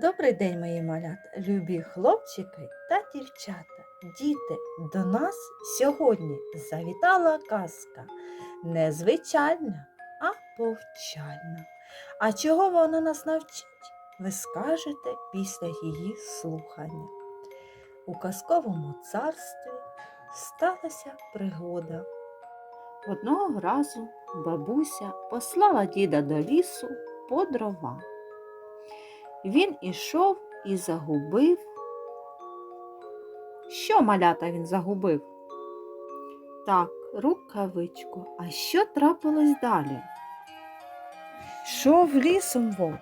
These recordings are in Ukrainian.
Добрий день, мої малята, любі хлопчики та дівчата. Діти, до нас сьогодні завітала казка. Не звичайна, а повчальна. А чого вона нас навчить, ви скажете після її слухання. У казковому царстві сталася пригода. Одного разу бабуся послала діда до лісу по дрова. Він ішов і загубив. Що малята він загубив? Так, рукавичку. А що трапилось далі? Йшов лісом вовк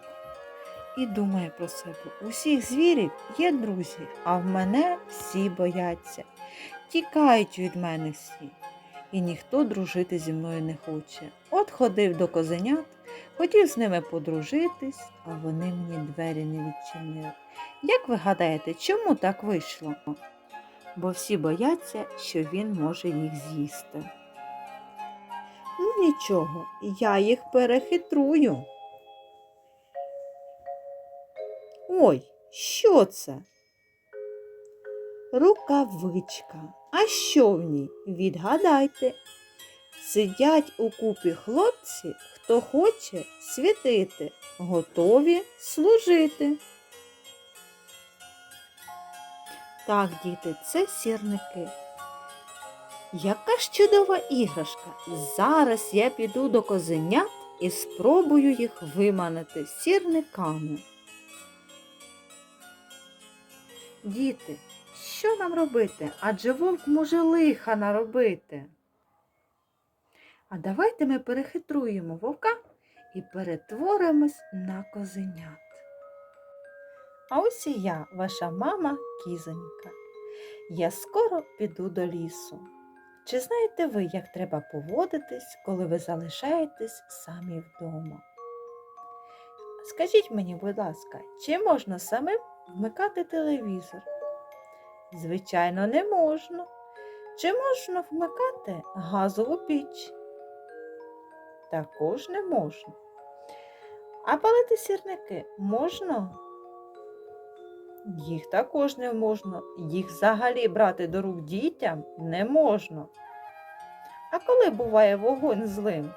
і думає про себе. Усіх звірів є друзі, а в мене всі бояться. Тікають від мене всі, і ніхто дружити зі мною не хоче. От ходив до козенят, Хотів з ними подружитись, а вони мені двері не відчинили. Як ви гадаєте, чому так вийшло? Бо всі бояться, що він може їх з'їсти. Ну нічого, я їх перехитрую. Ой, що це? Рукавичка. А що в ній? Відгадайте. Сидять у купі хлопці, хто хоче світити, готові служити. Так, діти, це сірники. Яка ж чудова іграшка. Зараз я піду до козенят і спробую їх виманити сірниками. Діти, що нам робити? Адже вовк може лиха наробити. А давайте ми перехитруємо вовка і перетворимось на козенят. А ось і я, ваша мама кізонька. Я скоро піду до лісу. Чи знаєте ви, як треба поводитись, коли ви залишаєтесь самі вдома? Скажіть мені, будь ласка, чи можна самим вмикати телевізор? Звичайно, не можна. Чи можна вмикати газову піч? Також не можна. А палити сірники можна? Їх також не можна. Їх взагалі брати до рук дітям не можна. А коли буває вогонь злим?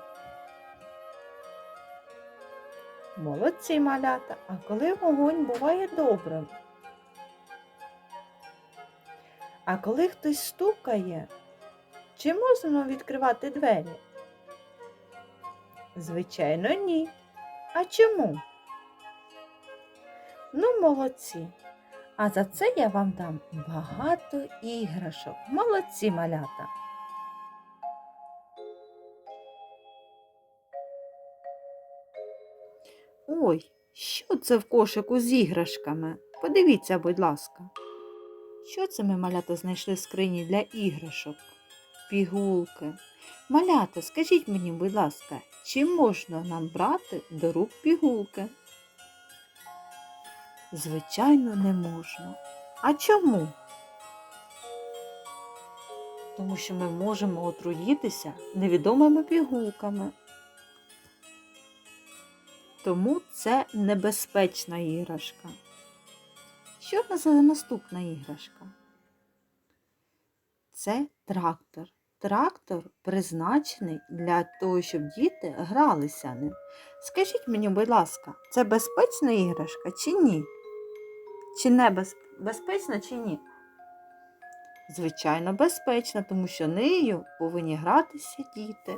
Молодці малята, а коли вогонь буває добрим? А коли хтось стукає, чи можна відкривати двері? Звичайно, ні. А чому? Ну, молодці. А за це я вам дам багато іграшок. Молодці малята. Ой, що це в кошику з іграшками? Подивіться, будь ласка. Що це ми, малята, знайшли в скрині для іграшок? Пігулки. Малята, скажіть мені, будь ласка, чи можна нам брати до рук пігулки? Звичайно, не можна. А чому? Тому що ми можемо отруїтися невідомими пігулками. Тому це небезпечна іграшка. Що в нас за наступна іграшка? Це трактор. Трактор призначений для того, щоб діти гралися ним. Скажіть мені, будь ласка, це безпечна іграшка чи ні? Чи не без... безпечна, чи ні? Звичайно, безпечна, тому що нею повинні гратися діти.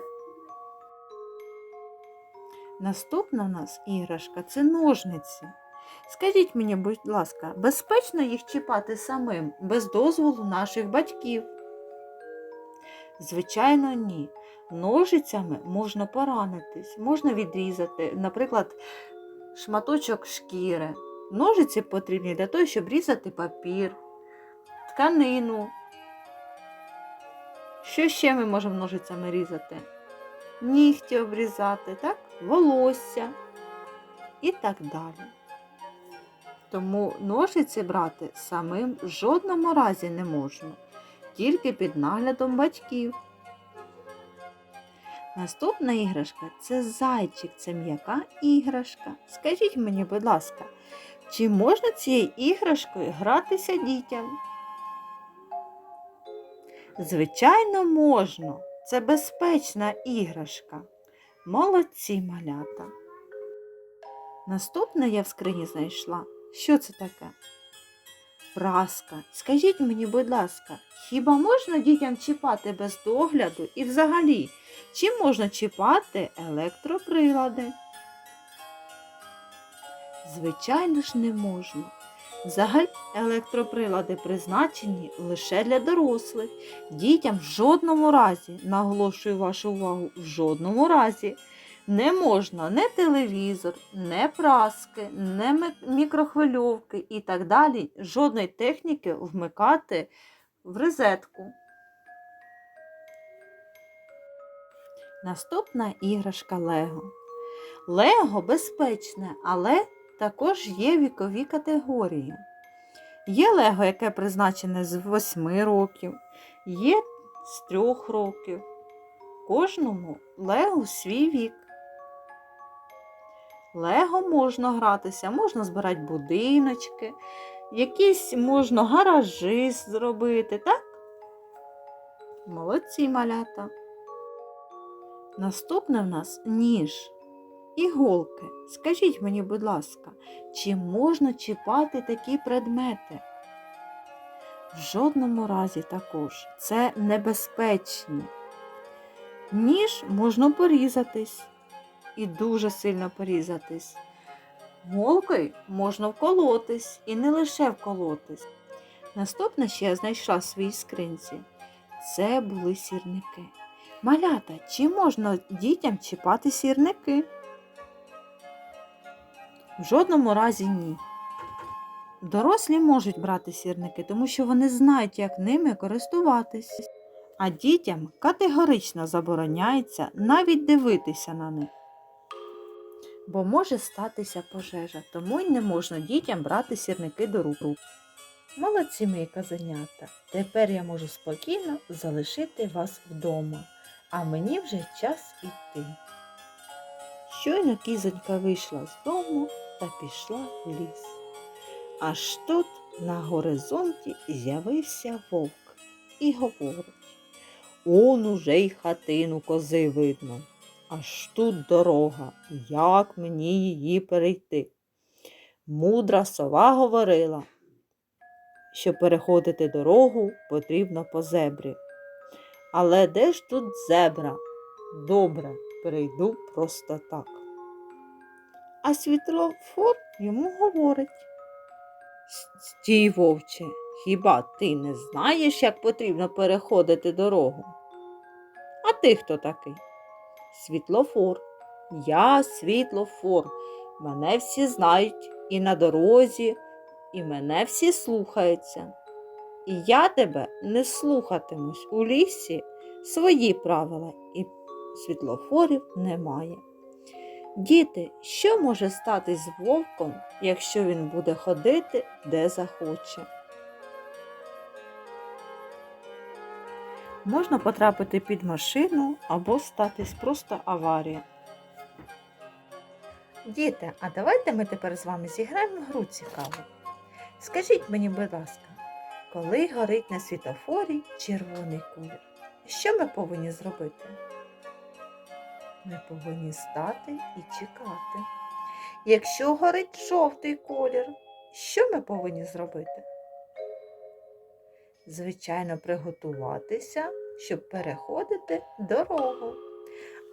Наступна в нас іграшка це ножниці. Скажіть мені, будь ласка, безпечно їх чіпати самим без дозволу наших батьків? Звичайно, ні. Ножицями можна поранитись, можна відрізати, наприклад, шматочок шкіри. Ножиці потрібні для того, щоб різати папір, тканину. Що ще ми можемо ножицями різати? Нігті обрізати, так? волосся і так далі. Тому ножиці брати самим в жодному разі не можна тільки під наглядом батьків. Наступна іграшка це зайчик, це м'яка іграшка. Скажіть мені, будь ласка, Чи можна цією іграшкою гратися дітям? Звичайно, можна. Це безпечна іграшка. Молодці малята. Наступне я в скрині знайшла. Що це таке? Праска. Скажіть мені, будь ласка, хіба можна дітям чіпати без догляду і взагалі, чи можна чіпати електроприлади? Звичайно ж, не можна. Взагалі електроприлади призначені лише для дорослих. Дітям в жодному разі, наголошую вашу увагу, в жодному разі не можна не телевізор, не праски, не мікрохвильовки і так далі. Жодної техніки вмикати в розетку. Наступна іграшка Лего. Лего безпечне, але також є вікові категорії. Є Лего, яке призначене з 8 років, є з 3 років. Кожному Лего свій вік. Лего можна гратися, можна збирати будиночки, якісь можна гаражі зробити, так? Молодці малята. Наступне в нас ніж. Іголки. Скажіть мені, будь ласка, чи можна чіпати такі предмети? В жодному разі також. Це небезпечні. Ніж можна порізатись і дуже сильно порізатись. Голкою можна вколотись і не лише вколотись. Наступне, що я знайшла в своїй скринці, це були сірники. Малята, чи можна дітям чіпати сірники? В жодному разі ні. Дорослі можуть брати сірники, тому що вони знають, як ними користуватись. А дітям категорично забороняється навіть дивитися на них. Бо може статися пожежа, тому й не можна дітям брати сірники до рук. Молодці мої казанята. Тепер я можу спокійно залишити вас вдома, а мені вже час іти. Щойно кізонька вийшла з дому та пішла в ліс. Аж тут на горизонті з'явився вовк і говорить Он уже й хатину кози видно. Аж тут дорога, як мені її перейти? Мудра сова говорила, що переходити дорогу потрібно по зебрі. Але де ж тут зебра? Добре, перейду просто так. А світлофор йому говорить. Стій, вовче, хіба ти не знаєш, як потрібно переходити дорогу? А ти хто такий? Світлофор. Я світлофор. Мене всі знають і на дорозі, і мене всі слухаються. І я тебе не слухатимусь у лісі свої правила, і світлофорів немає. Діти, що може стати з вовком, якщо він буде ходити де захоче? Можна потрапити під машину або статись просто аварія. Діти, а давайте ми тепер з вами зіграємо гру цікаву. Скажіть мені, будь ласка, коли горить на світофорі червоний колір, що ми повинні зробити? Ми повинні стати і чекати. Якщо горить жовтий колір, що ми повинні зробити? Звичайно, приготуватися, щоб переходити дорогу.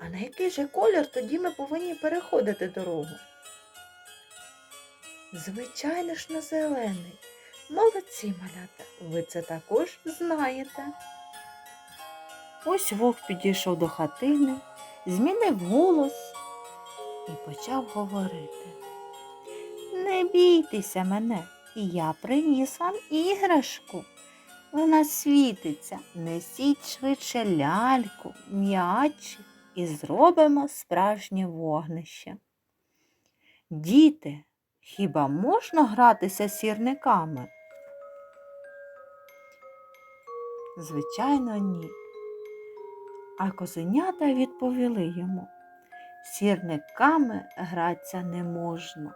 А на який же колір тоді ми повинні переходити дорогу? Звичайно ж на зелений. Молодці, малята, ви це також знаєте. Ось вовк підійшов до хатини, змінив голос і почав говорити. Не бійтеся мене, я приніс вам іграшку. Вона світиться, несіть швидше ляльку, м'ячик і зробимо справжнє вогнище. Діти, хіба можна гратися сірниками? Звичайно, ні. А козенята відповіли йому сірниками гратися не можна.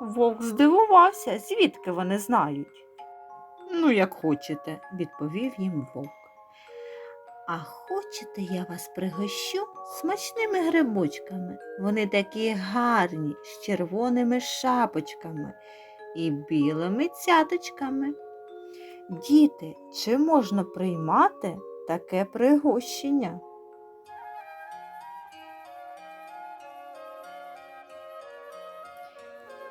Вовк здивувався, звідки вони знають. Ну, як хочете, відповів їм вовк. А хочете, я вас пригощу смачними грибочками. Вони такі гарні, з червоними шапочками і білими цяточками. Діти, чи можна приймати таке пригощення?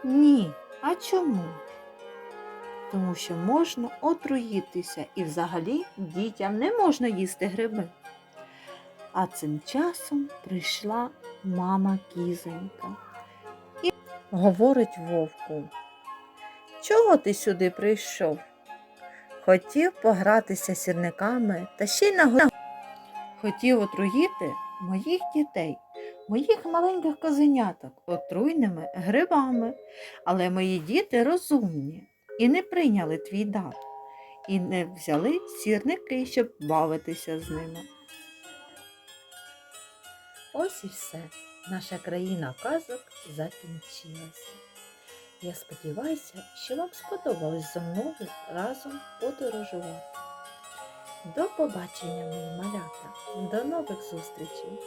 Ні, а чому? Тому що можна отруїтися і взагалі дітям не можна їсти гриби. А цим часом прийшла мама кізонька і говорить вовку. Чого ти сюди прийшов? Хотів погратися сірниками та ще й на Хотів отруїти моїх дітей, моїх маленьких козеняток отруйними грибами. Але мої діти розумні і не прийняли твій дар, і не взяли сірники, щоб бавитися з ними. Ось і все. Наша країна казок закінчилася. Я сподіваюся, що вам сподобалось зі мною разом подорожувати. До побачення, мої малята, до нових зустрічей!